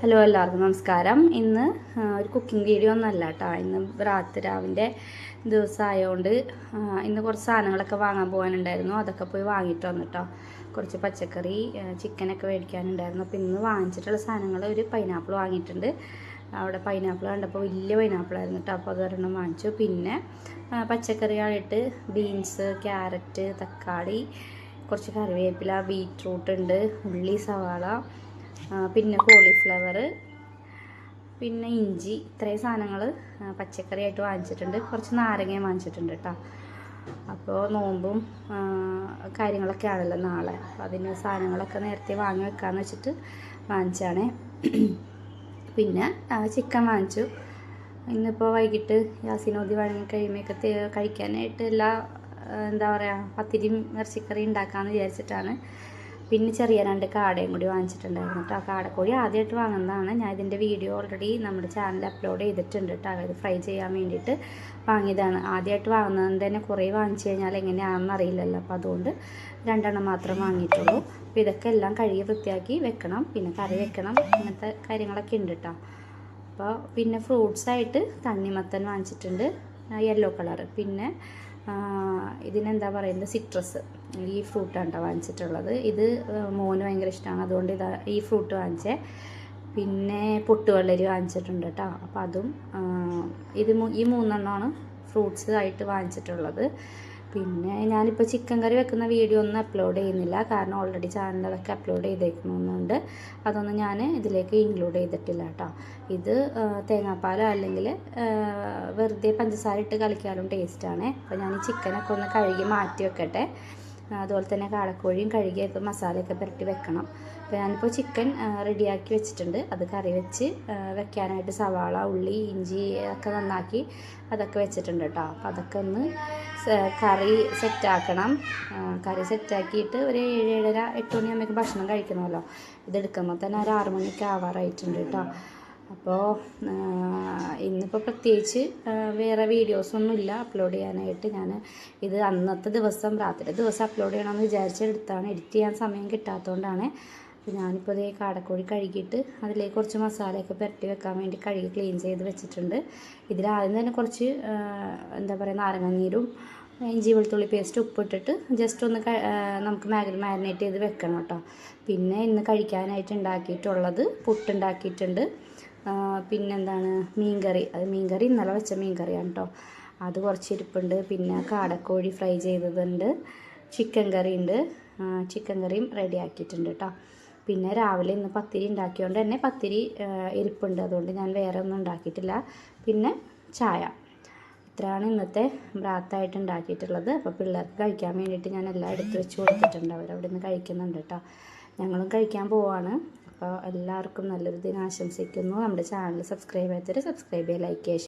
Hello എല്ലാവർക്കും നമസ്കാരം. ഇന്ന് ഒരു കുക്കിംഗ് വീഡിയോ ഒന്നല്ല കേട്ടോ ഇന്ന് രാവിന്റെ ദിവസമായതുകൊണ്ട് ഇന്ന് കുറച്ച് സാധനങ്ങളൊക്കെ വാങ്ങാൻ പോകാനുണ്ടായിരുന്നു. അതൊക്കെ പോയി വാങ്ങിയിട്ട് വന്നിട്ടോ. കുറച്ച് പച്ചക്കറി ചിക്കനൊക്കെ മേടിക്കാനുണ്ടായിരുന്നു. അപ്പോൾ ഇന്ന് വാങ്ങിച്ചിട്ടുള്ള സാധനങ്ങൾ ഒരു പൈനാപ്പിൾ വാങ്ങിയിട്ടുണ്ട്. അവിടെ പൈനാപ്പിൾ കണ്ടപ്പോൾ വലിയ പൈനാപ്പിളായിരുന്നു കേട്ടോ അപ്പോൾ അതൊരെണ്ണം വാങ്ങിച്ചു. പിന്നെ പച്ചക്കറിയായിട്ട് ബീൻസ് ക്യാരറ്റ് തക്കാളി കുറച്ച് കറിവേപ്പില ബീറ്റ്റൂട്ട് ഉണ്ട് ഉള്ളി സവാള പിന്നെ കോളിഫ്ലവർ പിന്നെ ഇഞ്ചി ഇത്രയും സാധനങ്ങൾ പച്ചക്കറിയായിട്ട് വാങ്ങിച്ചിട്ടുണ്ട്. കുറച്ച് നാരങ്ങയും വാങ്ങിച്ചിട്ടുണ്ട് കേട്ടോ. അപ്പോൾ നോമ്പും കാര്യങ്ങളൊക്കെ ആണല്ലോ നാളെ. അപ്പോൾ അതിന് സാധനങ്ങളൊക്കെ നേരത്തെ വാങ്ങി വെക്കാമെന്ന് വെച്ചിട്ട് വാങ്ങിച്ചാണ്. പിന്നെ ചിക്കൻ വാങ്ങിച്ചു. ഇന്നിപ്പോൾ വൈകിട്ട് യാസിനോദി വഴങ്ങി കഴിയുമ്പോഴൊക്കെ കഴിക്കാനായിട്ട് എല്ലാ എന്താ പറയുക പത്തിരിയും ഇറച്ചിക്കറി ഉണ്ടാക്കാമെന്ന് വിചാരിച്ചിട്ടാണ് പിന്നെ ചെറിയ രണ്ട് കാടയും കൂടി വാങ്ങിച്ചിട്ടുണ്ടായിരുന്നു കേട്ടോ. ആ കാടക്കോഴി ആദ്യമായിട്ട് വാങ്ങുന്നതാണ്. ഞാൻ ഇതിന്റെ വീഡിയോ ഓൾറെഡി നമ്മുടെ ചാനലിൽ അപ്ലോഡ് ചെയ്തിട്ടുണ്ട് കേട്ടോ. അതായത് ഫ്രൈ ചെയ്യാൻ വേണ്ടിയിട്ട് വാങ്ങിയതാണ്. ആദ്യമായിട്ട് വാങ്ങുന്നത് തന്നെ കുറേ വാങ്ങിച്ചു കഴിഞ്ഞാൽ എങ്ങനെയാണെന്ന് അറിയില്ലല്ലോ. അപ്പോൾ അതുകൊണ്ട് രണ്ടെണ്ണം മാത്രം വാങ്ങിയിട്ടുള്ളൂ. അപ്പോൾ ഇതൊക്കെ എല്ലാം കഴുകി വൃത്തിയാക്കി വെക്കണം. പിന്നെ കറി വെക്കണം. അങ്ങനത്തെ കാര്യങ്ങളൊക്കെ ഉണ്ട് കേട്ടോ. അപ്പോൾ പിന്നെ ഫ്രൂട്ട്സായിട്ട് തണ്ണിമത്തൻ വാങ്ങിച്ചിട്ടുണ്ട്. യെല്ലോ കളർ പിന്നെ ഇതിനെന്താ പറയുന്നത്? സിട്രസ് ഈ ഫ്രൂട്ടാണ് കേട്ടോ വാങ്ങിച്ചിട്ടുള്ളത്. ഇത് മോന് ഭയങ്കര ഇഷ്ടമാണ് അതുകൊണ്ട് ഇതാ ഈ ഫ്രൂട്ട് വാങ്ങിച്ചേ. പിന്നെ പൊട്ടുവെള്ളരി വാങ്ങിച്ചിട്ടുണ്ട് കേട്ടോ അപ്പോൾ അതും ഇത് ഈ മൂന്നെണ്ണമാണ് ഫ്രൂട്ട്സ് ആയിട്ട് വാങ്ങിച്ചിട്ടുള്ളത്. പിന്നെ ഞാനിപ്പോൾ ചിക്കൻ കറി വെക്കുന്ന വീഡിയോ ഒന്നും അപ്ലോഡ് ചെയ്യുന്നില്ല. കാരണം ഓൾറെഡി ചാനലൊക്കെ അപ്ലോഡ് ചെയ്തേക്കുന്നുണ്ട് അതൊന്നും ഞാൻ ഇതിലേക്ക് ഇൻക്ലൂഡ് ചെയ്തിട്ടില്ല കേട്ടോ ഇത് തേങ്ങാപ്പാലോ അല്ലെങ്കിൽ വെറുതെ പഞ്ചസാര ഇട്ട് കളിക്കാനും ടേസ്റ്റാണ് അപ്പോൾ ഞാൻ ചിക്കനൊക്കെ ഒന്ന് കഴുകി മാറ്റി വെക്കട്ടെ. അതുപോലെ തന്നെ കാടക്കോഴിയും കഴുകിയൊക്കെ മസാലയൊക്കെ പുരട്ടി വെക്കണം. അപ്പോൾ ഞാനിപ്പോൾ ചിക്കൻ റെഡിയാക്കി വെച്ചിട്ടുണ്ട്. അത് കറി വെച്ച് വെക്കാനായിട്ട് സവാള ഉള്ളി ഇഞ്ചി ഒക്കെ നന്നാക്കി അതൊക്കെ വെച്ചിട്ടുണ്ട് കേട്ടോ. അപ്പോൾ അതൊക്കെ ഒന്ന് കറി സെറ്റാക്കണം. കറി സെറ്റാക്കിയിട്ട് ഒരു ഏഴ് ഏഴര എട്ട് മണിയാകുമ്പോഴേക്കും ഭക്ഷണം കഴിക്കണമല്ലോ. ഇതെടുക്കുമ്പോൾ തന്നെ ഒരു ആറ് ആവാറായിട്ടുണ്ട് കേട്ടോ. അപ്പോൾ ഇന്നിപ്പോൾ പ്രത്യേകിച്ച് വേറെ വീഡിയോസൊന്നുമില്ല അപ്ലോഡ് ചെയ്യാനായിട്ട്. ഞാൻ ഇത് അന്നത്തെ ദിവസം രാത്രി ദിവസം അപ്ലോഡ് ചെയ്യണമെന്ന് വിചാരിച്ചെടുത്താണ് എഡിറ്റ് ചെയ്യാൻ സമയം കിട്ടാത്തതുകൊണ്ടാണ് അപ്പോൾ ഞാനിപ്പോൾ ഇതേ കാടക്കോഴി കഴുകിയിട്ട് അതിലേക്ക് കുറച്ച് മസാലയൊക്കെ പുരട്ടി വെക്കാൻ വേണ്ടി കഴുകി ക്ലീൻ ചെയ്ത് വെച്ചിട്ടുണ്ട്. ഇതിൽ ആദ്യം തന്നെ കുറച്ച് എന്താ പറയുക നാരങ്ങാനീരും ഇഞ്ചി വെളുത്തുള്ളി പേസ്റ്റ് ഉപ്പിട്ടിട്ട് ജസ്റ്റ് ഒന്ന് നമുക്ക് മാഗ്ന മാരിനേറ്റ് ചെയ്ത് വെക്കണം കേട്ടോ. പിന്നെ ഇന്ന് കഴിക്കാനായിട്ട് ഉണ്ടാക്കിയിട്ടുള്ളത് പുട്ടുണ്ടാക്കിയിട്ടുണ്ട്. പിന്നെന്താണ്? മീൻകറി. അത് മീൻകറി ഇന്നലെ വെച്ച മീൻകറിയാണ് കേട്ടോ അത് കുറച്ച് ഇരിപ്പുണ്ട്. പിന്നെ കാടക്കോഴി ഫ്രൈ ചെയ്തതുണ്ട്. ചിക്കൻ കറി ഉണ്ട്. ചിക്കൻ കറിയും റെഡി ആക്കിയിട്ടുണ്ട് കേട്ടോ പിന്നെ രാവിലെ ഇന്ന് പത്തിരി ഉണ്ടാക്കിയതുകൊണ്ട് തന്നെ പത്തിരി ഇരിപ്പുണ്ട്. അതുകൊണ്ട് ഞാൻ വേറെ ഒന്നും ഉണ്ടാക്കിയിട്ടില്ല. പിന്നെ ചായ. ഇത്രയാണ് ഇന്നത്തെ ബ്രാത്തായിട്ട് ഉണ്ടാക്കിയിട്ടുള്ളത്. അപ്പോൾ പിള്ളേർക്ക് കഴിക്കാൻ വേണ്ടിയിട്ട് ഞാൻ എല്ലാം എടുത്ത് വെച്ച് കൊടുത്തിട്ടുണ്ട്. അവരവിടെ നിന്ന് കഴിക്കുന്നുണ്ട് കേട്ടോ ഞങ്ങളും കഴിക്കാൻ പോവാണ്. അപ്പോൾ എല്ലാവർക്കും നല്ലൊരു ദിനം ആശംസിക്കുന്നു നമ്മുടെ ചാനൽ സബ്സ്ക്രൈബ് ചെയ്യാത്തവർ സബ്സ്ക്രൈബ് ചെയ്യുക ലൈക്ക് ചെയ്യുക